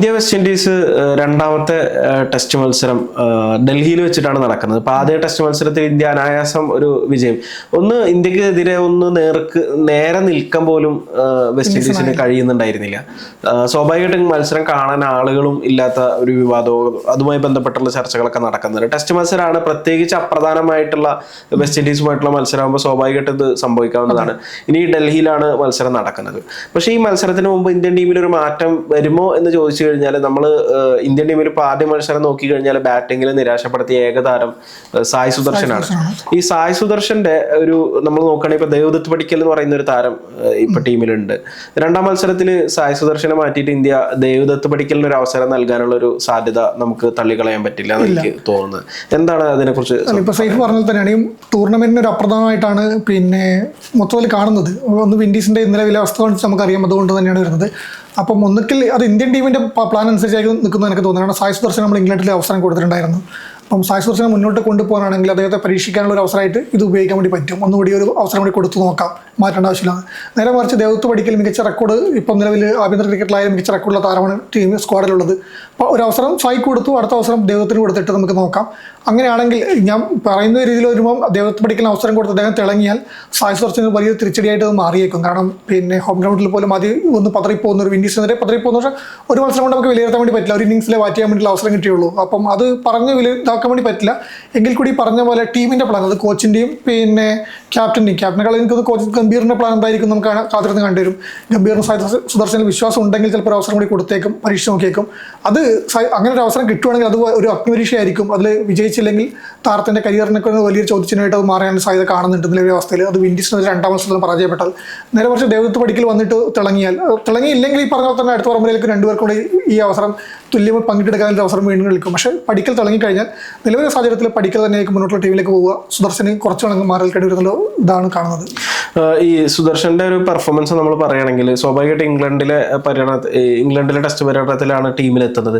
India West Indies രണ്ടാമത്തെ test മത്സരം ഡൽഹിയിൽ വെച്ചിട്ടാണ് നടക്കുന്നത്. അപ്പൊ ആദ്യ ടെസ്റ്റ് മത്സരത്തിൽ ഇന്ത്യ അനായാസം ഒരു വിജയം. ഒന്ന് ഇന്ത്യക്കെതിരെ ഒന്ന് നേർക്ക് നേരെ നിൽക്കാൻ പോലും വെസ്റ്റ് ഇൻഡീസിന് കഴിയുന്നുണ്ടായിരുന്നില്ല. സ്വാഭാവികമായിട്ടും മത്സരം കാണാൻ ആളുകളും ഇല്ലാത്ത ഒരു വിവാദവും അതുമായി ബന്ധപ്പെട്ടുള്ള ചർച്ചകളൊക്കെ നടക്കുന്നുണ്ട്. ടെസ്റ്റ് മത്സരമാണ് പ്രത്യേകിച്ച് അപ്രധാനമായിട്ടുള്ള വെസ്റ്റ് ഇൻഡീസുമായിട്ടുള്ള മത്സരമാകുമ്പോൾ സ്വാഭാവികമായിട്ടും ഇത് സംഭവിക്കാവുന്നതാണ്. ഇനി ഡൽഹിയിലാണ് മത്സരം നടക്കുന്നത്. പക്ഷേ ഈ മത്സരത്തിന് മുമ്പ് ഇന്ത്യൻ ടീമിൽ ഒരു മാറ്റം വരുമോ എന്ന് ചോദിച്ചു കഴിഞ്ഞാൽ നമ്മൾ ഇന്ത്യൻ ടീമിൽ ഇപ്പോൾ ആദ്യ മത്സരം നോക്കി കഴിഞ്ഞാൽ ബാറ്റിംഗിൽ നിരാശപ്പെടുത്തിയ ഏകതാരം സായ് സുദർശനാണ്. ഈ സായ് സുദർശന്റെ ഒരു നമ്മൾ നോക്കുകയാണെങ്കിൽ ഇപ്പൊ ദേവദത്ത് പടിക്കൽ എന്ന് പറയുന്ന ഒരു താരം ഇപ്പൊ ടീമിലുണ്ട്. രണ്ടാം മത്സരത്തിൽ സായ് സുദർശനെ മാറ്റിയിട്ട് ഇന്ത്യ ദേവദത്ത് പടിക്കലിന് ഒരു അവസരം നൽകാനുള്ള ഒരു സാധ്യത നമുക്ക് തള്ളിക്കളയാൻ പറ്റില്ല എന്ന് എനിക്ക് തോന്നുന്നത്. എന്താണ് അതിനെക്കുറിച്ച് ഇപ്പൊ സൈഫ് പറഞ്ഞത് തന്നെയാണ്. ഈ ടൂർണമെന്റിന് ഒരു അപ്രധാനമായിട്ടാണ് പിന്നെ മൊത്തത്തിൽ കാണുന്നത്. ഒന്ന് വിൻഡീസിന്റെ ഇന്നലെ വില അവസ്ഥ നമുക്ക് അറിയാം അതുകൊണ്ട് തന്നെയാണ് വരുന്നത്. അപ്പം ഒന്നുകിൽ അത് ഇന്ത്യൻ ടീമിന്റെ പ്ലാൻ അനുസരിച്ചായിരിക്കും നിൽക്കുന്നത് എനിക്ക് തോന്നുന്നത്. കാരണം സായ് നമ്മൾ ഇംഗ്ലണ്ടിൽ അവസരം കൊടുത്തിട്ടുണ്ടായിരുന്നു. അപ്പം സായ് സുദർശനെ മുന്നോട്ട് കൊണ്ടുപോകാനാണെങ്കിൽ അദ്ദേഹത്തെ പരീക്ഷിക്കാനുള്ള ഒരു അവസരമായിട്ട് ഇത് ഉപയോഗിക്കാൻ വേണ്ടി പറ്റും. ഒന്നുകൂടി ഒരു അവസരം കൂടി കൊടുത്തു നോക്കാം. മാറ്റേണ്ട ആവശ്യമില്ല നേരെ മറിച്ച് ദേവത്വ പഠിക്കൽ മികച്ച റെക്കോർഡ് ഇപ്പം നിലവിൽ ആഭ്യന്തര ക്രിക്കറ്റിലായാലും മികച്ച റെക്കോർഡുള്ള താരമാണ് ടീം സ്ക്വാഡിലുള്ളത് ഒരു അവസരം സായി കൊടുത്തു അടുത്ത അവസരം ദൈവത്തിന് കൊടുത്തിട്ട് നമുക്ക് നോക്കാം. അങ്ങനെയാണെങ്കിൽ ഞാൻ പറയുന്ന രീതിയിൽ വരുമ്പോൾ ദൈവത്തെ പഠിക്കാൻ അവസരം കൊടുത്ത് അദ്ദേഹം തിളങ്ങിയാൽ സായ സുദർശന് വലിയ തിരിച്ചടിയായിട്ട് അത് മാറിയേക്കും. കാരണം പിന്നെ ഹോം ഗ്രൗണ്ടിൽ പോലും അത് ഒന്ന് പതറിപ്പോകുന്ന ഒരു വിൻഡീസിനെതിരെ പതറിപ്പോകുന്ന പക്ഷേ ഒരു മത്സരം കൊണ്ട് നമുക്ക് വിലയിരുത്താൻ വേണ്ടി പറ്റില്ല. ഒരു ഇന്നിങ്സിലെ വാറ്റ് ചെയ്യാൻ വേണ്ടിയുള്ള അവസരം കിട്ടിയുള്ളൂ. അപ്പം അത് പറഞ്ഞ് വില ഇതാക്കാൻ വേണ്ടി പറ്റില്ല. എങ്കിൽ കൂടി പറഞ്ഞ പോലെ ടീമിന്റെ പ്ലാൻ അത് കോച്ചിന്റെയും പിന്നെ ക്യാപ്റ്റന്റെയും ക്യാപ്റ്റനെക്കാൾ എനിക്കത് കോച്ച് ഗംഭീറിന്റെ പ്ലാൻ എന്തായിരിക്കും നമുക്ക് കാത്തിരുന്ന് കണ്ടുവരും. ഗംഭീറിന് സായ് സുദർശനിൽ വിശ്വാസം ഉണ്ടെങ്കിൽ ചിലപ്പോൾ ഒരു അവസരം കൂടി കൊടുത്തേക്കും പരീക്ഷ നോക്കിയേക്കും. അത് അങ്ങനെ ഒരു അവസരം കിട്ടുവാണെങ്കിൽ അത് ഒരു അഗ്നിപരീക്ഷയായിരിക്കും. അതിൽ വിജയിച്ചില്ലെങ്കിൽ താരത്തിന്റെ കരിയറിനൊക്കെ വലിയ വലിയൊരു ചോദ്യത്തിനായിട്ട് അത് മാറാൻ സാധ്യത കാണുന്നുണ്ട് നിലവിലെ അവസ്ഥയിൽ. അത് വിൻഡീസിന് രണ്ടാം മത്സരത്തിൽ പരാജയപ്പെട്ടാൽ. നേരെ കുറച്ച് ദേവത്ത് പഠിക്കൽ വന്നിട്ട് തിളങ്ങിയാൽ. തിളങ്ങിയില്ലെങ്കിൽ ഈ പറഞ്ഞ തന്നെ അടുത്ത പറമ്പിലേക്ക് രണ്ടുപേർക്കും കൂടി ഈ അവസരം തുല്യമായി പങ്കിട്ടെടുക്കാനുള്ള അവസരം വീണ്ടും കളിക്കും പക്ഷേ പഠിക്കൽ തിളങ്ങിക്കഴിഞ്ഞാൽ നിലവിലെ സാഹചര്യത്തിൽ പഠിക്കൽ തന്നെയായിരിക്കും മുന്നോട്ടുള്ള ടീമിലേക്ക് പോവുക. സുദർശന് കുറച്ച് വേണമെങ്കിൽ മാറി നിൽക്കേണ്ടി വരുന്ന ഇതാണ് കാണുന്നത്. ഈ സുദർശന്റെ ഒരു പെർഫോമൻസ് നമ്മൾ പറയുകയാണെങ്കിൽ സ്വാഭാവികമായിട്ട് ഇംഗ്ലണ്ടിലെ പര്യടന ഇംഗ്ലണ്ടിലെ ടെസ്റ്റ് പര്യടനത്തിലാണ് ആഹ്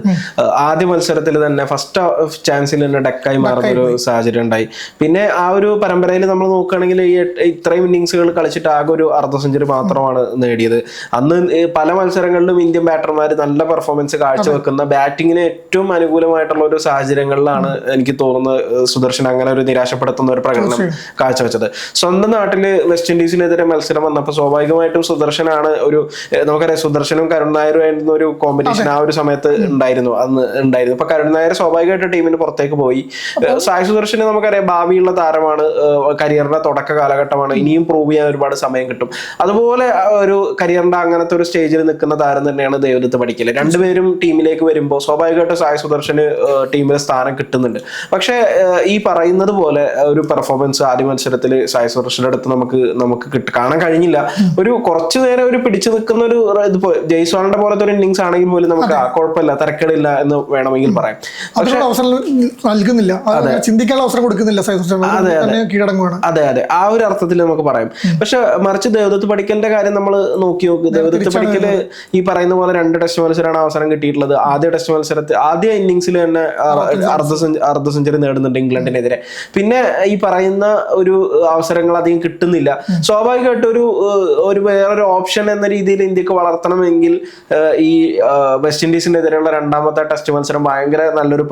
ആദ്യ മത്സരത്തിൽ തന്നെ ഫസ്റ്റ് ചാൻസിൽ തന്നെ ഡെക്കായി മാറുന്ന ഒരു സാഹചര്യം ഉണ്ടായി. പിന്നെ ആ ഒരു പരമ്പരയിൽ നമ്മൾ നോക്കുകയാണെങ്കിൽ ഈ ഇത്രയും ഇന്നിങ്സുകൾ കളിച്ചിട്ട് ആകെ ഒരു അർദ്ധ സെഞ്ചുറി മാത്രമാണ് നേടിയത്. അന്ന് പല മത്സരങ്ങളിലും ഇന്ത്യൻ ബാറ്റർമാർ നല്ല പെർഫോമൻസ് കാഴ്ചവെക്കുന്ന ബാറ്റിങ്ങിന് ഏറ്റവും അനുകൂലമായിട്ടുള്ള ഒരു സാഹചര്യങ്ങളിലാണ് എനിക്ക് തോന്നുന്നത് സുദർശൻ അങ്ങനെ ഒരു നിരാശപ്പെടുത്തുന്ന ഒരു പ്രകടനം കാഴ്ചവെച്ചത്. സ്വന്തം നാട്ടിൽ വെസ്റ്റ് ഇൻഡീസിനെതിരെ മത്സരം വന്നപ്പോൾ സ്വാഭാവികമായിട്ടും സുദർശനാണ് ഒരു നമുക്കറിയാം സുദർശനും കരുൺ നായരും ആയിരുന്ന ഒരു കോമ്പറ്റീഷൻ ആ ഒരു സമയത്ത് ഉണ്ടായിരുന്നു അന്ന് ഉണ്ടായിരുന്നു. ഇപ്പൊ കരുൺ നായർ സ്വാഭാവികമായിട്ട് ടീമിന് പുറത്തേക്ക് പോയി. സായി സുദർശന് നമുക്കറിയാം ഭാവിയുള്ള താരമാണ് കരിയറിന്റെ തുടക്ക കാലഘട്ടമാണ്. ഇനിയും പ്രൂവ് ചെയ്യാൻ ഒരുപാട് സമയം കിട്ടും. അതുപോലെ ഒരു കരിയറിന്റെ അങ്ങനത്തെ ഒരു സ്റ്റേജിൽ നിൽക്കുന്ന താരം തന്നെയാണ് ദേവദത്ത് പഠിക്കൽ രണ്ടുപേരും ടീമിലേക്ക് വരുമ്പോൾ സ്വാഭാവികമായിട്ടും സായി സുദർശന് ടീമിൽ സ്ഥാനം കിട്ടുന്നുണ്ട്. പക്ഷേ ഈ പറയുന്നത് പോലെ ഒരു പെർഫോമൻസ് ആദ്യ മത്സരത്തിൽ സായി സുദർശന്റെ അടുത്ത് നമുക്ക് നമുക്ക് കിട്ടും കാണാൻ കഴിഞ്ഞില്ല. ഒരു കുറച്ചു നേരം ഒരു പിടിച്ചു നിൽക്കുന്ന ഒരു ഇതിപ്പോ ജയ്സ്വാളിന്റെ പോലത്തെ ഒരു ഇന്നിങ്സ് ആണെങ്കിൽ പോലും നമുക്ക് കുഴപ്പമില്ല. തിരക്കേടില്ല എന്ന് വേണമെങ്കിൽ പറയാം. അവസരം നൽകുന്നില്ല. ചിന്തിക്കാനുള്ള അവസരം കൊടുക്കുന്നില്ല അതെ അതെ. ആ ഒരു അർത്ഥത്തിൽ നമുക്ക് പറയാം. പക്ഷെ മറിച്ച് ദേവദത്ത് പഠിക്കലിന്റെ കാര്യം നമ്മൾ നോക്കി നോക്ക്. ദേവദത്ത് പഠിക്കൽ ഈ പറയുന്ന പോലെ രണ്ട് ടെസ്റ്റ് മത്സരമാണ് അവസരം കിട്ടിയിട്ടുള്ളത്. ആദ്യ ടെസ്റ്റ് മത്സരത്തിൽ ആദ്യ ഇന്നിങ്സിൽ തന്നെ അർ- അർദ്ധ അർദ്ധ സെഞ്ചുറി നേടുന്നുണ്ട് ഇംഗ്ലണ്ടിനെതിരെ. പിന്നെ ഈ പറയുന്ന ഒരു അവസരങ്ങൾ അധികം കിട്ടുന്നില്ല. സ്വാഭാവികമായിട്ട് ഒരു ഒരു വേറൊരു ഓപ്ഷൻ എന്ന രീതിയിൽ ഇന്ത്യയ്ക്ക് വളർത്തണമെങ്കിൽ ഈ വെസ്റ്റ് ഇൻഡീസിനെതിരെയുള്ള രണ്ടാമത്തെ ടെസ്റ്റ് മത്സരം ഭയങ്കര നല്ലൊരു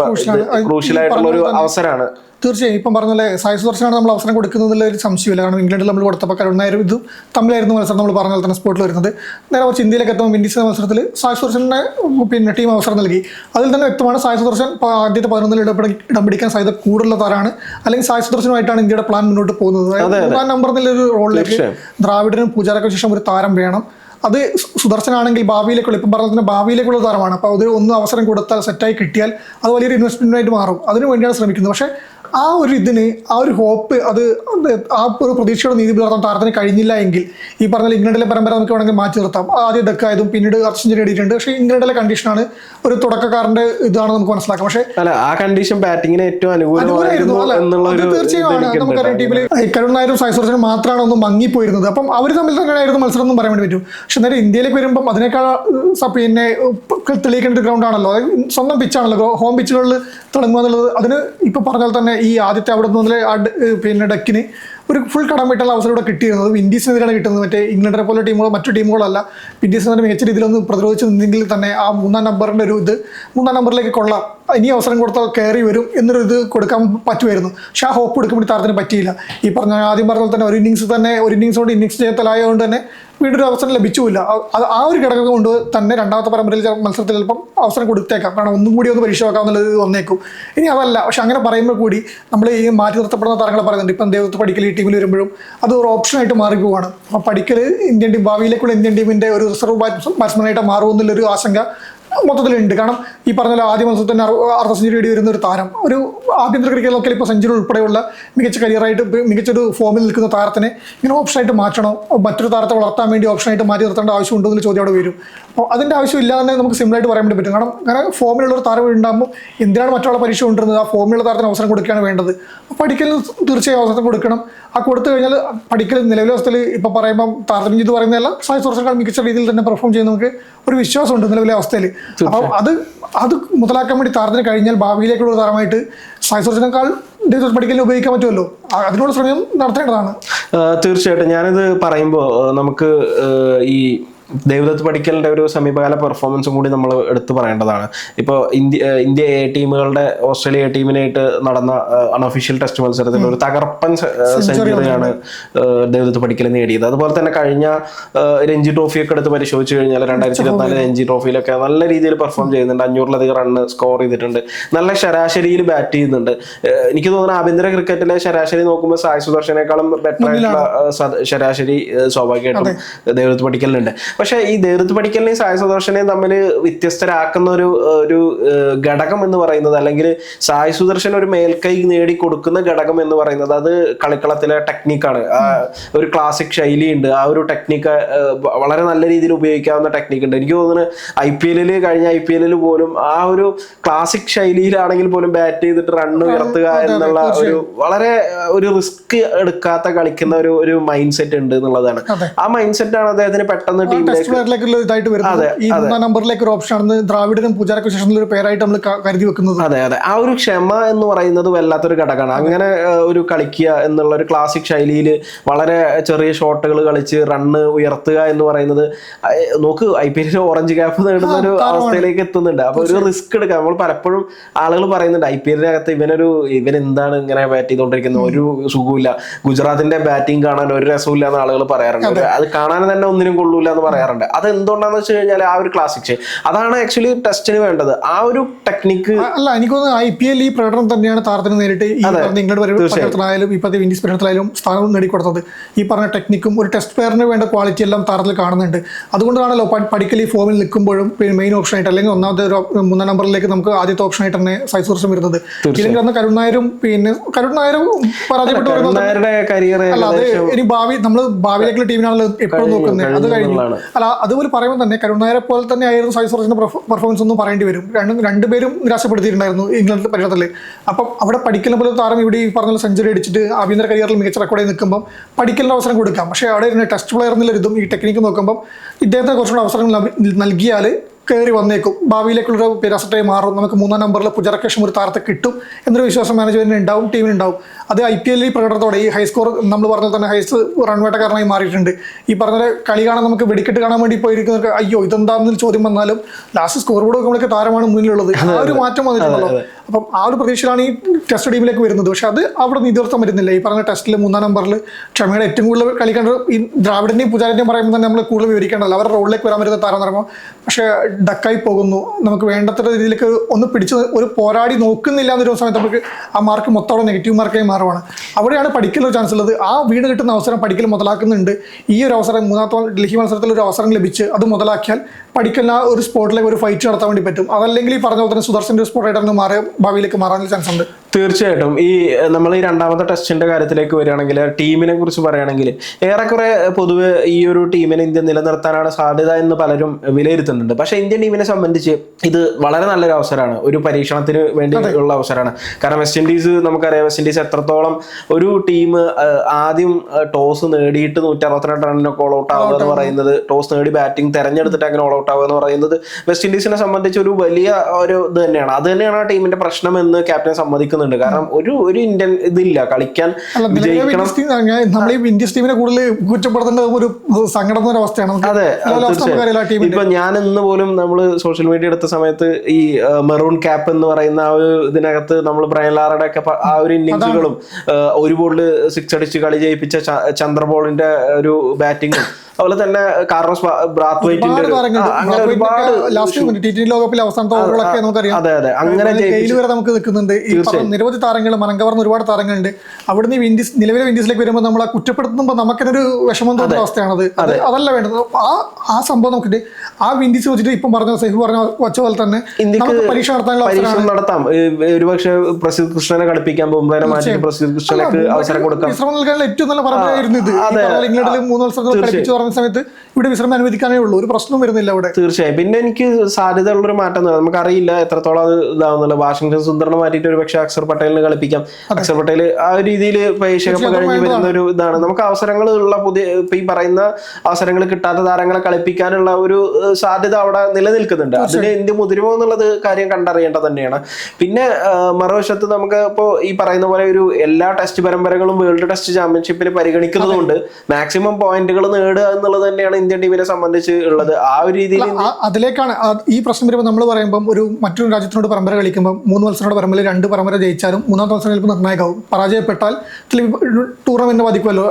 ക്രൂഷ്യൽ ആയിട്ടുള്ള ഒരു അവസരമാണ് തീർച്ചയായും ഇപ്പം പറഞ്ഞ പോലെ സായി സുദർശനാണ് നമ്മൾ അവസരം കൊടുക്കുന്നതിൽ ഒരു സംശയമില്ല. കാരണം ഇംഗ്ലണ്ടിൽ നമ്മൾ കൊടുത്തപ്പോൾ കരുണായാലും ഇതും തമ്മിലായിരുന്നു മത്സരം നമ്മൾ പറഞ്ഞ പോലെ തന്നെ സ്പോട്ടിൽ വരുന്നത്. നേരെ കുറച്ച് ഇന്ത്യയിലേക്ക് എത്തുമ്പോൾ വിൻഡീസിന്റെ മത്സരത്തിൽ സായി സുദർശനെ പിന്നെ ടീം അവസരം നൽകി. അതിൽ തന്നെ വ്യക്തമാണ് സായി സുദർശൻ ആദ്യത്തെ പതിനൊന്നിൽ ഇടപെടി ഇടം പിടിക്കാൻ സാധ്യത കൂടുതലുള്ള താരാണ് അല്ലെങ്കിൽ സായി സുദർശനുമായിട്ടാണ് ഇന്ത്യയുടെ പ്ലാൻ മുന്നോട്ട് പോകുന്നത്. മൂന്നാം നമ്പർ ഒരു റോളിലേക്ക്. ദ്രാവിഡിനും പൂജാരക്കും ശേഷം ഒരു താരം വേണം. അത് സുദർശനാണെങ്കിൽ ഭാവിയിലേക്കുള്ള ഇപ്പം പറഞ്ഞതിന് ഭാവിയിലേക്കുള്ള താരമാണ് അപ്പോൾ അത് ഒന്ന് അവസരം കൊടുത്താൽ സെറ്റായി കിട്ടിയാൽ അത് വലിയൊരു ഇൻവെസ്റ്റ്മെന്റായിട്ട് മാറും. അതിനു വേണ്ടിയാണ് ശ്രമിക്കുന്നത്. പക്ഷേ ആ ഒരു ഇതിന് ആ ഒരു ഹോപ്പ് അത് ആ ഒരു പ്രതീക്ഷയുടെ നീതി പുലർത്താൻ താരത്തിന് കഴിഞ്ഞില്ല എങ്കിൽ ഈ പറഞ്ഞ ഇംഗ്ലണ്ടിലെ പരമ്പര നമുക്ക് വേണമെങ്കിൽ മാറ്റി നിർത്താം. ആദ്യം ഡെക്കായതും പിന്നീട് അർദ്ധ സെഞ്ചുറി നേടിയിട്ടുണ്ട്. പക്ഷേ ഇംഗ്ലണ്ടിലെ കണ്ടീഷനാണ് ഒരു തുടക്കക്കാരന്റെ ഇതാണ് നമുക്ക് മനസ്സിലാക്കാം. പക്ഷേ അല്ല ആ കണ്ടീഷൻ ബാറ്റിങ്ങിന് ഏറ്റവും അനുകൂലമായിരുന്നു തീർച്ചയായും. നമുക്കറിയാം ടീമിൽ കരുൺ നായരും സുരക്ഷനും മാത്രമാണ് ഒന്ന് മങ്ങിപ്പോയിരുന്നത്. അപ്പം അവർ തമ്മിൽ തന്നെയായിരുന്നു മത്സരം എന്നും പറയാൻ വേണ്ടി പറ്റും. പക്ഷെ നേരെ ഇന്ത്യയിലേക്ക് വരുമ്പം അതിനേക്കാൾ പിന്നെ തെളിയിക്കേണ്ട ഒരു ഗ്രൗണ്ട് ആണല്ലോ. അതായത് സ്വന്തം പിച്ചാണല്ലോ ഹോം പിച്ചുകളിൽ തിളങ്ങുക എന്നുള്ളത് അതിന് ഇപ്പൊ പറഞ്ഞാൽ തന്നെ ഈ ആദ്യത്തെ അവിടെ നിന്ന് പിന്നെ ഡക്കിന് ഒരു ഫുൾ കടം വീട്ടുള്ള അവസരം ഇവിടെ കിട്ടിയിരുന്നത്. വിൻഡീസിനെതിരാണ് കിട്ടുന്നത്. മറ്റേ ഇംഗ്ലണ്ടിനെ പോലെ ടീമുകളോ മറ്റു ടീമുകളല്ല വിൻഡീസിന് തന്നെ മികച്ച രീതിയിലൊന്ന് പ്രതിരോധിച്ചു നിന്നെങ്കിൽ തന്നെ ആ മൂന്നാം നമ്പറിന്റെ ഒരു ഇത് മൂന്നാം നമ്പറിലേക്ക് കൊള്ളാം. ഇനി അവസരം കൊടുത്താൽ കയറി വരും എന്നൊരു ഇത് കൊടുക്കാൻ പറ്റുമായിരുന്നു. പക്ഷെ ആ ഹോപ്പ് എടുക്കുമ്പോൾ താരത്തിന് പറ്റിയില്ല. ഈ പറഞ്ഞ ആദ്യം പറഞ്ഞ പോലെ തന്നെ ഒരു ഇന്നിങ്സ് തന്നെ ഒരു ഇന്നിങ്സ് കൊണ്ട് ഇന്നിങ്സ് ചെയ്യത്തലായതുകൊണ്ട് തന്നെ വീണ്ടും ഒരു അവസരം ലഭിച്ചുമില്ല. അത് ആ ഒരു ഘടകം കൊണ്ട് തന്നെ രണ്ടാമത്തെ പരമ്പരയിൽ മത്സരത്തിൽ ചിലപ്പം അവസരം കൊടുത്തേക്കാം. കാരണം ഒന്നും കൂടി ഒന്ന് പരീക്ഷ വെക്കാം എന്നുള്ളത് വന്നേക്കും. ഇനി അതല്ല പക്ഷെ അങ്ങനെ പറയുമ്പോൾ കൂടി നമ്മൾ ഈ മാറ്റി നിർത്തപ്പെടുന്ന താരങ്ങൾ പറയുന്നുണ്ട്. ഇപ്പം ദേവത്ത് പഠിക്കൽ ഈ ടീമിൽ വരുമ്പോഴും അത് ഒരു ഓപ്ഷനായിട്ട് മാറിപ്പോവാണ്. അപ്പം പഠിക്കൽ ഇന്ത്യൻ ടീം ഭാവിയിലേക്കുള്ള ഇന്ത്യൻ ടീമിന്റെ ഒരു റിസർവ് ബാറ്റ്സ്മാനായിട്ട് മാറുമെന്നുള്ളൊരു ആശങ്ക മൊത്തത്തിലുണ്ട്. കാരണം ഈ പറഞ്ഞ ആദ്യ മത്സരത്തിൽ തന്നെ അർദ്ധ സെഞ്ചുറി നേടി വരുന്ന ഒരു താരം. ഒരു ആഭ്യന്തര ക്രിക്കറ്റിലൊക്കെ ഇപ്പോൾ സെഞ്ചുറി ഉൾപ്പെടെയുള്ള മികച്ച കരിയറായിട്ട് മികച്ചൊരു ഫോമിൽ നിൽക്കുന്ന താരത്തിനെ ഇങ്ങനെ ഓപ്ഷനായിട്ട് മാറ്റണോ? മറ്റൊരു താരത്തെ വളർത്താൻ വേണ്ടി ഓപ്ഷനായിട്ട് മാറ്റി നിർത്തേണ്ട ആവശ്യമുണ്ടോ എന്നൊരു ചോദ്യം അവിടെ വരും. അപ്പോൾ അതിന്റെ ആവശ്യമില്ല തന്നെ നമുക്ക് സിമ്പിളായിട്ട് പറയാൻ വേണ്ടി പറ്റും. കാരണം അങ്ങനെ ഫോമിലുള്ള ഒരു താരം ഉണ്ടാകുമ്പോൾ എന്തിനാണ് മറ്റുള്ള പരീക്ഷ കൊണ്ടുവരുന്നത്? ആ ഫോമിലുള്ള താരത്തിന് അവസരം കൊടുക്കുകയാണ് വേണ്ടത്. അപ്പോൾ പഠിക്കലിന് തീർച്ചയായും അവസരം കൊടുക്കണം. ആ കൊടുത്തു കഴിഞ്ഞാൽ പഠിക്കൽ നിലവിലെ അവസ്ഥയിൽ ഇപ്പോൾ പറയുമ്പോൾ താരതമ്യം ചെയ്ത് പറയുന്നതല്ല സായി സുരക്ഷക്കാൾ മികച്ച രീതിയിൽ തന്നെ പെർഫോം ചെയ്യുന്ന നമുക്ക് ഒരു വിശ്വാസമുണ്ട് നിലവിലെ അവസ്ഥയിൽ. അപ്പം അത് അത് മുതലാക്കാൻ വേണ്ടി താരത്തിന് കഴിഞ്ഞാൽ ഭാവിയിലേക്കുള്ള ഒരു താരമായിട്ട് സായി പഠിക്കലിന് ഉപയോഗിക്കാൻ പറ്റുമല്ലോ? അതിനുള്ള ശ്രമം നടത്തേണ്ടതാണ്. തീർച്ചയായിട്ടും. ഞാനിത് പറയുമ്പോൾ നമുക്ക് ഈ ദേവദത്ത് പഠിക്കലിന്റെ ഒരു സമീപകാല പെർഫോമൻസും കൂടി നമ്മൾ എടുത്തു പറയേണ്ടതാണ്. ഇപ്പോൾ ഇന്ത്യ ഇന്ത്യ എ ടീമുകളുടെ ഓസ്ട്രേലിയ എ ടീമിനായിട്ട് നടന്ന അൺഒഫീഷ്യൽ ടെസ്റ്റ് മത്സരത്തിൽ ഒരു തകർപ്പൻ സെഞ്ചുറിയാണ് ദേവദത്ത് പഠിക്കൽ നേടിയത്. അതുപോലെ തന്നെ കഴിഞ്ഞ രഞ്ജി ട്രോഫിയൊക്കെ എടുത്ത് പരിശോധിച്ച് കഴിഞ്ഞാൽ രണ്ടായിരത്തി ഇരുപത്തിനാല് രഞ്ജി ട്രോഫിയിലൊക്കെ നല്ല രീതിയിൽ പെർഫോം ചെയ്യുന്നുണ്ട്. അഞ്ഞൂറിലധികം റണ്ണ് സ്കോർ ചെയ്തിട്ടുണ്ട്. നല്ല ശരാശരിയിൽ ബാറ്റ് ചെയ്യുന്നുണ്ട്. എനിക്ക് തോന്നുന്നു ആഭ്യന്തര ക്രിക്കറ്റിലെ ശരാശരി നോക്കുമ്പോൾ സായ് സുദർശനേക്കാളും ബെറ്റർ ആയിട്ടുള്ള ശരാശരി സ്വാഭാവികമായിട്ടും ദേവദത്ത് പഠിക്കലിനുണ്ട് പക്ഷെ ഈ ദേവദത്ത് പഠിക്കലിനെയും സായ സുദർശനെയും തമ്മിൽ വ്യത്യസ്തരാക്കുന്ന ഒരു ഒരു ഘടകം എന്ന് പറയുന്നത് അല്ലെങ്കിൽ സായ സുദർശൻ ഒരു മേൽക്കൈ നേടി കൊടുക്കുന്ന ഘടകം എന്ന് പറയുന്നത് അത് കളിക്കളത്തിലെ ടെക്നിക്കാണ്. ഒരു ക്ലാസിക് ശൈലിയുണ്ട്. ആ ഒരു ടെക്നിക്ക് വളരെ നല്ല രീതിയിൽ ഉപയോഗിക്കാവുന്ന ടെക്നിക്ക് ഉണ്ട്. എനിക്ക് തോന്നുന്നു ഐ പി എല്ലിൽ കഴിഞ്ഞ ഐ പി എല്ലിൽ പോലും ആ ഒരു ക്ലാസിക് ശൈലിയിലാണെങ്കിൽ പോലും ബാറ്റ് ചെയ്തിട്ട് റൺ ഉയർത്തുക എന്നുള്ള ഒരു വളരെ ഒരു റിസ്ക് എടുക്കാത്ത കളിക്കുന്ന ഒരു ഒരു മൈൻഡ് സെറ്റ് ഉണ്ട് എന്നുള്ളതാണ്. ആ മൈൻഡ് സെറ്റ് ആണ് അദ്ദേഹത്തിന് പെട്ടെന്ന് ടീമിലേക്ക് നമ്പറിലേക്ക് ഒരു ഓപ്ഷൻ ആണ് ദ്രാവിഡനും പൂജാരക്കും ശേഷം ഒരു പേരായിട്ട് നമ്മൾ കരുതി വെക്കുന്നത്. അതെ അതെ. ആ ഒരു ക്ഷമ എന്ന് പറയുന്നത് വല്ലാത്തൊരു ഘടകമാണ്. അങ്ങനെ ഒരു കളിക്കുക എന്നുള്ള ഒരു ക്ലാസിക് ശൈലിയിൽ വളരെ ചെറിയ ഷോട്ടുകൾ കളിച്ച് റണ്ണ് ഉയർത്തുക എന്ന് പറയുന്നത് നോക്ക് ഐ പി എല്ലിൽ ഓറഞ്ച് ക്യാപ്പ് നേടുന്ന ഒരു അവസ്ഥയിലേക്ക് എത്തുന്നുണ്ട്. അപ്പൊ ഒരു റിസ്ക് എടുക്കാം നമ്മൾ പലപ്പോഴും ആളുകൾ പറയുന്നുണ്ട് ഐ പി എല്ലിനകത്ത് ഇവനൊരു ഇവൻ എന്താണ് ഇങ്ങനെ ബാറ്റ് ചെയ്തുകൊണ്ടിരിക്കുന്നത് ഒരു സുഖമില്ല ഗുജറാത്തിന്റെ ബാറ്റിംഗ് കാണാൻ ഒരു രസമില്ല എന്ന് ആളുകൾ പറയാറുണ്ട്. അത്. കാണാൻ തന്നെ ഒന്നിനും കൊള്ളൂല എന്ന് പറയാറുണ്ട്. അത് എന്തുകൊണ്ടാന്ന് വെച്ച് കഴിഞ്ഞാൽ ആ ഒരു ക്ലാസിക് അതാണ് ആക്ച്വലി ടെസ്റ്റിന് വേണ്ടത്. ആ ഒരു ടെക്നിക്ക് അല്ല എനിക്ക് തോന്നുന്നു ഐ പി എൽ ഈ പ്രകടനം തന്നെയാണ് താരത്തിന് നേരിട്ട് ഇംഗ്ലണ്ട് പരി- പര്യടനത്തിലായാലും ഇപ്പോഴത്തെ വിൻഡീസ് പര്യടനത്തിലായാലും സ്ഥാനം നേടിക്കൊടുത്തത്. ഈ പറഞ്ഞ ടെക്നിക്കും ഒരു ടെസ്റ്റ് പ്ലെയറിന് വേണ്ട ക്വാളിറ്റി എല്ലാം താരത്തിൽ കാണുന്നുണ്ട്. അതുകൊണ്ടാണല്ലോ പഠിക്കൽ ഈ ഫോമിൽ നിൽക്കുമ്പോഴും മെയിൻ ഓപ്ഷൻ ആയിട്ട് അല്ലെങ്കിൽ ഒന്നാമത്തെ മൂന്നാം നമ്പറിലേക്ക് നമുക്ക് ആദ്യത്തെ ഓപ്ഷൻ ആയിട്ട് തന്നെ സൈസൂർഷം വരുന്നത്. ഇല്ലെങ്കിൽ അന്ന് കരുൺ നായരും പിന്നെ കരുൺ നായരും പരാജയപ്പെട്ടു വരുന്നത് അല്ല അത് ഇനി ഭാവി നമ്മൾ ഭാവിയിലേക്കുള്ള ടീമിനാണല്ലോ എപ്പോഴും നോക്കുന്നത്. അത് കഴിഞ്ഞു. അല്ല അതുപോലെ പറയുമ്പോൾ തന്നെ കരുൺ നായരെ പോലെ തന്നെ ആയിരുന്നു സായി സുരേഷിന്റെ പെർഫോമൻസ് ഒന്നും പറയേണ്ടി വരും. രണ്ടും രണ്ടുപേരും നിരാശപ്പെടുത്തിയിട്ടുണ്ടായിരുന്നു ഇംഗ്ലണ്ട് പര്യടനത്തിൽ അപ്പം അവിടെ പഠിക്കുന്ന പോലെ താരം ഇവിടെ ഈ പറഞ്ഞ സെഞ്ചുറി അടിച്ചിട്ട് ആഭ്യന്തര കരിയറിൽ മികച്ച റെക്കോർഡിൽ നിൽക്കുമ്പോൾ പഠിക്കലിന് അവസരം കൊടുക്കാം. പക്ഷേ അവിടെ ഇരുന്ന് ടെസ്റ്റ് പ്ലെയർ എന്നുള്ള ഇതും ഈ ടെക്നിക്ക് നോക്കുമ്പോൾ ഇദ്ദേഹത്തെ കുറച്ചുകൂടെ അവസരങ്ങൾ നൽകിയാൽ കയറി വന്നേക്കും. ഭാവിയിലേക്കുള്ളൊരു പെരാസറ്റായി മാറും. നമുക്ക് മൂന്നാം നമ്പറിൽ പുജറക്കേഷം ഒരു താരത്തെ കിട്ടും എന്നൊരു വിശ്വാസം മാനേജ്മെന്റിന് ഉണ്ടാവും ടീമിനുണ്ടാവും അത് ഐ പി എല്ലിൽ പ്രകടനത്തോടെ ഈ ഹൈസ്കോർ നമ്മൾ പറഞ്ഞ തന്നെ ഹൈസ് റൺവേട്ടക്കാരനായി മാറിയിട്ടുണ്ട്. ഈ പറഞ്ഞ കളി കാണാൻ നമുക്ക് വെടിക്കെട്ട് കാണാൻ വേണ്ടി പോയിരിക്കുന്നവർക്ക് അയ്യോ ഇതെന്താണെന്ന് ചോദ്യം വന്നാലും ലാസ്റ്റ് സ്കോർ ബോർഡ് നമ്മളൊക്കെ താരമാണ് മുന്നിലുള്ളത്. ആ ഒരു മാറ്റം വന്നിട്ടുണ്ടല്ലോ അപ്പം ആ ഒരു പ്രതീക്ഷയിലാണ് ഈ ടെസ്റ്റ് ടീമിലേക്ക് വരുന്നത്. പക്ഷെ അത് അവിടെ നിതിർത്ഥം വരുന്നില്ല. ഈ പറഞ്ഞ ടെസ്റ്റിൽ മൂന്നാം നമ്പറിൽ ക്ഷമയുടെ ഏറ്റവും കൂടുതൽ കളിക്കേണ്ടത് ഈ ദ്രാവിഡിന്റെയും പൂജാരിന്റെയും പറയുമ്പോൾ തന്നെ നമ്മൾ കൂടുതൽ വിവരിക്കേണ്ടതല്ല. അവരുടെ റോളിലേക്ക് വരാൻ വരുന്ന താരം എന്ന് പറയുമ്പോൾ പക്ഷേ ഡക്കായി പോകുന്നു. നമുക്ക് വേണ്ടത്ര രീതിയിലേക്ക് ഒന്ന് പിടിച്ച് ഒരു പോരാടി നോക്കുന്നില്ല എന്നൊരു സമയത്ത് നമുക്ക് ആ മാർക്ക് മൊത്തം നെഗറ്റീവ് മാർക്കായി മാറുവാണ്. അവിടെയാണ് പഠിക്കുന്ന ചാൻസ് ഉള്ളത്. ആ വീട് കിട്ടുന്ന അവസരം പഠിക്കൽ മുതലാക്കുന്നുണ്ട്. ഈ ഒരു അവസരം മൂന്നാമത്തെ ഡൽഹി മത്സരത്തിൽ ഒരു അവസരം ലഭിച്ച് അത് മുതലാക്കിയാൽ പഠിക്കലിന് ആ ഒരു സ്പോട്ടിലേക്ക് ഒരു ഫൈറ്റ് നടത്താൻ വേണ്ടി പറ്റും. അതല്ലെങ്കിൽ ഈ പറഞ്ഞ പോലെ തന്നെ സുദർശന്റെ ഒരു സ്പോട്ടായിട്ട് മാറി ഭാവിയിലേക്ക് മാറാനുള്ള ചാൻസ് ഉണ്ട്. തീർച്ചയായിട്ടും. ഈ നമ്മൾ ഈ രണ്ടാമത്തെ ടെസ്റ്റിന്റെ കാര്യത്തിലേക്ക് വരികയാണെങ്കിൽ ടീമിനെ കുറിച്ച് പറയുകയാണെങ്കിൽ ഏറെക്കുറെ പൊതുവെ ഈ ഒരു ടീമിനെ ഇന്ത്യ നിലനിർത്താനാണ് സാധ്യത എന്ന് പലരും വിലയിരുത്തുന്നുണ്ട്. പക്ഷെ ഇന്ത്യൻ ടീമിനെ സംബന്ധിച്ച് ഇത് വളരെ നല്ലൊരു അവസരമാണ്. ഒരു പരീക്ഷണത്തിന് വേണ്ടി ഉള്ള അവസരമാണ്. കാരണം വെസ്റ്റ് ഇൻഡീസ് നമുക്കറിയാം വെസ്റ്റ് ഇൻഡീസ് എത്രത്തോളം ഒരു ടീം ആദ്യം ടോസ് നേടിയിട്ട് നൂറ്റി അറുപത്തിരണ്ട് റണ്ണിനൊക്കെ ഓൾ ഔട്ട് ആവുക എന്ന് പറയുന്നത് ടോസ് നേടി ബാറ്റിംഗ് തെരഞ്ഞെടുത്തിട്ട് അങ്ങനെ ഓൾ ഔട്ട് ആവുക എന്ന് പറയുന്നത് വെസ്റ്റ് ഇൻഡീസിനെ സംബന്ധിച്ച് ഒരു വലിയ ഒരു ഇത് തന്നെയാണ്. അത് തന്നെയാണ് ആ ടീമിന്റെ പ്രശ്നം എന്ന് ക്യാപ്റ്റൻ സമ്മതിക്കുന്നുണ്ട് നിൽക്കുന്നുണ്ട്. കാരണം ഒരു ഒരു ഇന്ത്യൻ ഇതില്ല. കളിക്കാൻ നമ്മൾ ഈ വിൻഡീസ് ടീമിനെ കൂടുതൽ കുറ്റപ്പെടുത്തേണ്ട ഒരു സങ്കടം അവസ്ഥയാണ്. അതെ ഇപ്പൊ ഞാൻ ഇന്ന് പോലും നമ്മൾ സോഷ്യൽ മീഡിയ എടുത്ത സമയത്ത് ഈ മെറൂൺ ക്യാപ്പ് എന്ന് പറയുന്ന ആ ഒരു ഇതിനകത്ത് നമ്മൾ ബ്രയൻ ലാറയുടെ ഒക്കെ ആ ഒരു ഇന്നിങ്സുകളും ഒരു ബോളിൽ സിക്സ് അടിച്ച് കളി ജയിപ്പിച്ച ചന്ദ്രബോളിന്റെ ഒരു ബാറ്റിങ്ങും അതുപോലെ തന്നെ ആ, താരങ്ങളുണ്ട് അങ്ങനെ ഒരുപാട് ലോകകപ്പിലെ അവസാനത്തെ ഓവറുകളൊക്കെ നമുക്കറിയാം. അതെ അതെ. അങ്ങനെ വരെ നമുക്ക് നിൽക്കുന്നുണ്ട്. നിരവധി താരങ്ങൾ മനം കവർന്ന ഒരുപാട് താരങ്ങളുണ്ട്. അവിടുന്ന് വിൻഡീസ് നിലവിലെ വിൻഡീസിലേക്ക് വരുമ്പോൾ നമ്മൾ കുറ്റപ്പെടുത്തുമ്പോൾ നമുക്കൊരു വിഷമം തോന്നുന്ന അവസ്ഥയാണത്. അത് അതല്ല വേണ്ടത്. ആ ആ സംഭവം നോക്കിയിട്ട് ആ വിൻഡീസ് വെച്ചിട്ട് ഇപ്പം പറഞ്ഞ സെഹു പറഞ്ഞ വച്ച പോലെ തന്നെ നമുക്ക് പരീക്ഷ നടത്താനുള്ള നടത്താം. ഒരുപക്ഷെ പ്രസിദ്ധ കൃഷ്ണനെ കളിപ്പിക്കാൻ പോകുമ്പോൾ മാറ്റി പ്രസിദ്ധ് കൃഷ്ണനക്ക് അവസരം കൊടുക്കാം. വിശ്രമം നൽകാനുള്ള ഏറ്റവും നല്ല പരമ്പരയായിരുന്നു ഇത്. ഇംഗ്ലണ്ടിൽ മൂന്ന് മത്സരങ്ങൾ കളിപ്പിച്ചു പറഞ്ഞ സമയത്ത് ഇവിടെ വിശ്രമം അനുവദിക്കാനേ ഉള്ളൂ. ഒരു പ്രശ്നവും വരുന്നില്ല അവിടെ. തീർച്ചയായും. പിന്നെ എനിക്ക് സാധ്യതയുള്ളൊരു മാറ്റം എന്ന് പറയുന്നത് നമുക്കറിയില്ല എത്രത്തോളം അത് ഇതാവുന്നില്ല വാഷിംഗ്ടൺ സുന്ദറിനെ മാറ്റിയിട്ട് ഒരു പക്ഷേ അക്സർ പട്ടേലിന് കളിപ്പിക്കാം. അക്സർ പട്ടേൽ ആ ഒരു രീതിയിൽ ഇപ്പൊ ഏഷ്യ കഴിഞ്ഞ് വരുന്ന ഒരു ഇതാണ്. നമുക്ക് അവസരങ്ങൾ ഉള്ള പുതിയ ഇപ്പൊ ഈ പറയുന്ന അവസരങ്ങൾ കിട്ടാത്ത താരങ്ങളെ കളിപ്പിക്കാനുള്ള ഒരു സാധ്യത അവിടെ നിലനിൽക്കുന്നുണ്ട്. അതിന് എന്ത് മുതിരുമോ എന്നുള്ളത് കാര്യം കണ്ടറിയേണ്ടത് തന്നെയാണ്. പിന്നെ മറുവശത്ത് നമുക്ക് ഇപ്പോൾ ഈ പറയുന്ന പോലെ ഒരു എല്ലാ ടെസ്റ്റ് പരമ്പരകളും വേൾഡ് ടെസ്റ്റ് ചാമ്പ്യൻഷിപ്പിൽ പരിഗണിക്കുന്നതുകൊണ്ട് മാക്സിമം പോയിന്റുകൾ നേടുക എന്നുള്ളത് തന്നെയാണ് ഇന്ത്യൻ ടീമിനെ സംബന്ധിച്ച് ഉള്ളത്. ആ ഒരു രീതിയിൽ അതിലേക്കാണ് ഈ പ്രശ്നം വരുമ്പോൾ നമ്മൾ പറയുമ്പോൾ ഒരു മറ്റൊരു രാജ്യത്തിനോട് പരമ്പര കളിക്കുമ്പോൾ മൂന്ന് മത്സരങ്ങളുടെ പരമ്പര രണ്ട് പരമ്പര ജയിച്ചാലും മൂന്നാമത്തെ മത്സരം ചിലപ്പോൾ നിർണായകമാവും. പരാജയപ്പെട്ടാൽ ടൂർണമെന്റ് ബാധിക്കുമല്ലോ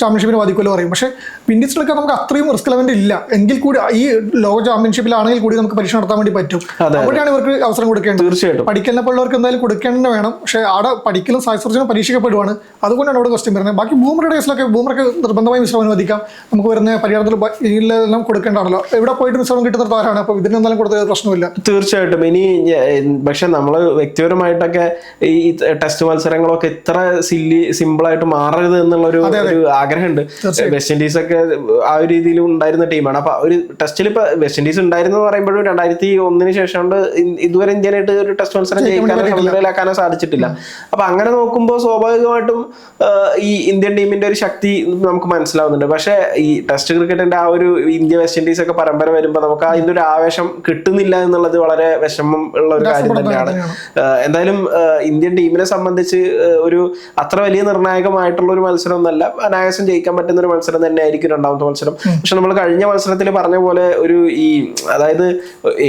ചാമ്പ്യൻഷിപ്പിനെ ബാധിക്കുമല്ലോ പറയും. പക്ഷേ വിൻഡീസിലൊക്കെ നമുക്ക് അത്രയും റിസ്ക് ലെവന്റ് ഇല്ല. എങ്കിൽ കൂടി ഈ ലോക ചാമ്പ്യൻഷിപ്പിലാണെങ്കിൽ കൂടി നമുക്ക് പരീക്ഷ നടത്താൻ വേണ്ടി പറ്റും. അവിടെയാണ് ഇവർക്ക് അവസരം കൊടുക്കേണ്ടത്. തീർച്ചയായിട്ടും. പഠിക്കലിനെ പോലുള്ളവർക്ക് എന്തായാലും കൊടുക്കേണ്ടത് വേണം. പക്ഷേ അവിടെ പഠിക്കലും സായസർജനും പരീക്ഷിക്കപ്പെടുവാണ് അതുകൊണ്ടാണ് അവിടെ ക്വസ്റ്റ്യൻ വരുന്നത്. ബാക്കി ബൂമറുടെ കേസിലൊക്കെ ബൂമറൊക്കെ നിർബന്ധമായി വിശ്രമം അനുവദിക്കാം. നമുക്ക് വരുന്ന പരിഹാരത്തിൽ എല്ലാം കൊടുക്കേണ്ടതാണല്ലോ. എവിടെ പോയിട്ട് മിശ്രം കിട്ടുന്നവരാണ് അപ്പൊ അപ്പോൾ ഇതിനെന്തായാലും കൊടുത്ത പ്രശ്നമില്ല തീർച്ചയായിട്ടും. ഇനി പക്ഷെ നമ്മൾ വ്യക്തിപരമായിട്ടൊക്കെ ഈ ടെസ്റ്റ് മത്സരങ്ങളൊക്കെ ഇത്ര സില്ലി സിമ്പിൾ ആയിട്ട് മാറരുത് എന്നുള്ള ഒരു ആഗ്രഹമുണ്ട്. വെസ്റ്റ് ഇൻഡീസ് ഒക്കെ ആ ഒരു രീതിയിൽ ഉണ്ടായിരുന്ന ടീമാണ്. അപ്പൊ ഒരു ടെസ്റ്റിൽ ഇപ്പൊ വെസ്റ്റ് ഇൻഡീസ് ഉണ്ടായിരുന്നു പറയുമ്പോഴും രണ്ടായിരത്തി ഒന്നിന് ശേഷം കൊണ്ട് ഇതുവരെ ഇന്ത്യനായിട്ട് ഒരു ടെസ്റ്റ് മത്സരം ജയിക്കാനോ സമനിലയിലാക്കാനോ സാധിച്ചിട്ടില്ല. അപ്പൊ അങ്ങനെ നോക്കുമ്പോൾ സ്വാഭാവികമായിട്ടും ഈ ഇന്ത്യൻ ടീമിന്റെ ഒരു ശക്തി നമുക്ക് മനസ്സിലാവുന്നുണ്ട്. പക്ഷെ ഈ ടെസ്റ്റ് ക്രിക്കറ്റിന്റെ ആ ഒരു ഇന്ത്യ വെസ്റ്റ് ഇൻഡീസ് ഒക്കെ പരമ്പര വരുമ്പോൾ നമുക്ക് അതിന്റെ ഒരു ആവേശം കിട്ടുന്നില്ല എന്നുള്ളത് വളരെ വിഷമം ഉള്ള ഒരു കാര്യം തന്നെയാണ്. എന്തായാലും ഇന്ത്യൻ ടീമിനെ സംബന്ധിച്ച് ഒരു അത്ര വലിയ നിർണായകമായിട്ടുള്ള ഒരു മത്സരം ഒന്നല്ല അനായാസം ജയിക്കാൻ പറ്റുന്ന ഒരു മത്സരം തന്നെ ആയിരിക്കും രണ്ടാമത്തെ മത്സരം. പക്ഷെ നമ്മൾ കഴിഞ്ഞ മത്സരത്തിൽ പറഞ്ഞ പോലെ ഒരു ഈ അതായത്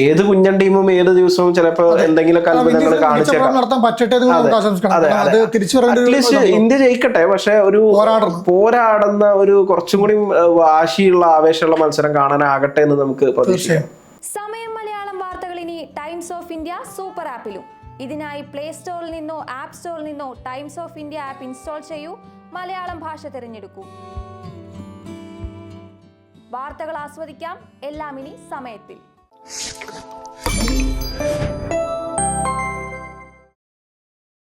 ഏത് കുഞ്ഞൻ ടീമും ഏത് ദിവസവും ചിലപ്പോൾ എന്തെങ്കിലും അത്ഭുതങ്ങൾ കാണിച്ചേക്കാം അത്. അറ്റ്ലീസ്റ്റ് ഇന്ത്യ ജയിക്കട്ടെ. പക്ഷെ ഒരു. പോരാടുന്ന ഒരു കുറച്ചും കൂടി വാശിയുള്ള ആവേശമുള്ള മത്സരം കാണാനാകട്ടെ എന്ന് നമുക്ക് പ്രതീക്ഷിക്കാം. സമയം മലയാളം വാർത്തകൾ ഇനി ടൈംസ് ഓഫ് ഇന്ത്യ സൂപ്പർ ആപ്പിലും ഇതിനായി പ്ലേ സ്റ്റോറിൽ നിന്നോ ആപ്പ് സ്റ്റോറിൽ നിന്നോ Times of India app install ചെയ്യൂ. മലയാളം ഭാഷ തിരഞ്ഞെടുക്കൂ. വാർത്തകൾ ആസ്വദിക്കാം. എല്ലാം ഇനി സമയത്തിൽ.